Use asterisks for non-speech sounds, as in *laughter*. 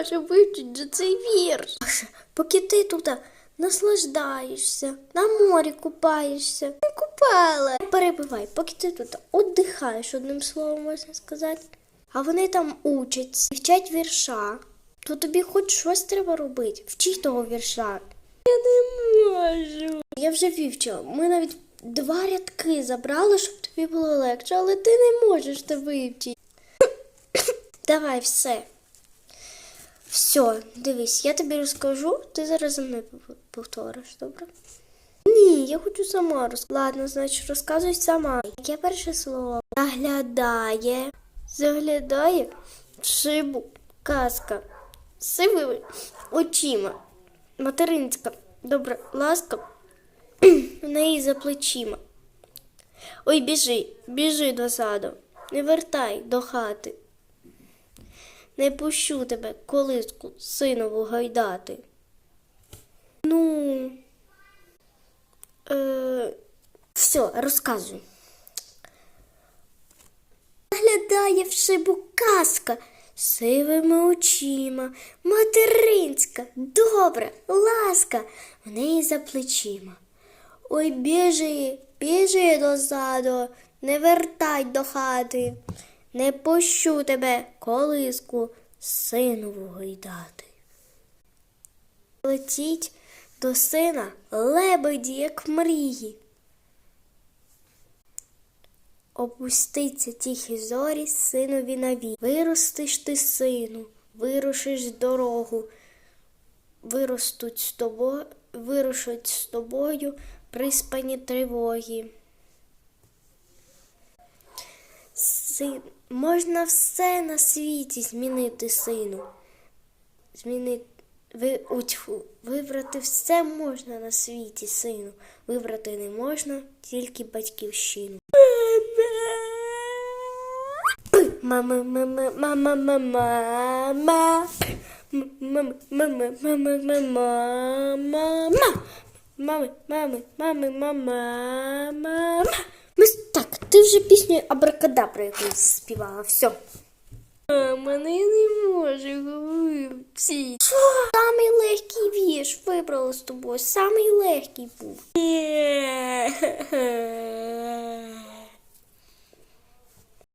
може вивчити цей вірш. Поки ти тут наслаждаєшся, на морі купаєшся. Не купала. Не перебивай, поки ти тут віддихаєш, одним словом можна сказати. А вони там учаться, вчать вірша. То тобі хоч щось треба робити. Вчи того вірша. Я не можу. Я вже вивчила. Ми навіть два рядки забрали, щоб тобі було легше, але ти не можеш це вивчити. *coughs* Давай все. Все, дивись, я тобі розкажу, ти зараз за мною повториш, добре? Ні, я хочу сама розказати. Ладно, значить, розказуй сама. Яке перше слово? Заглядає. Заглядає шибу. Казка. Сивими очима. Материнська. Добре, ласка. В неї за плечима. Ой, біжи, біжи до саду. Не вертай до хати. Не пущу тебе, колиску, синову гайдати. Ну. Е, все, розказуй. Глядає в шибу казка сивими очима, материнська, добра, ласка, в неї за плечима. Ой, біжи, біжи до саду, не вертай до хати, не пущу тебе, колиску, синову гойдати. Летіть до сина лебеді, як мрії. Опуститься тихі зорі синові наві. Виростиш ти, сину, вирушиш дорогу, виростуть з тобою, вирушать з тобою приспані тривоги. Син, можна все на світі змінити, сину. Змінити, ви, утьфу, вибрати все можна на світі, сину. Вибрати не можна тільки батьківщину. Мама, мама, мама, мама, мама. Мама, мама, мама, мама, мама. Мами, мами, мами, мама, мама. Ти вже пісню Абракадабра якусь співала, все. Мене не може говорити. Що? Самий легкий вірш вибрала з тобою, самий легкий був.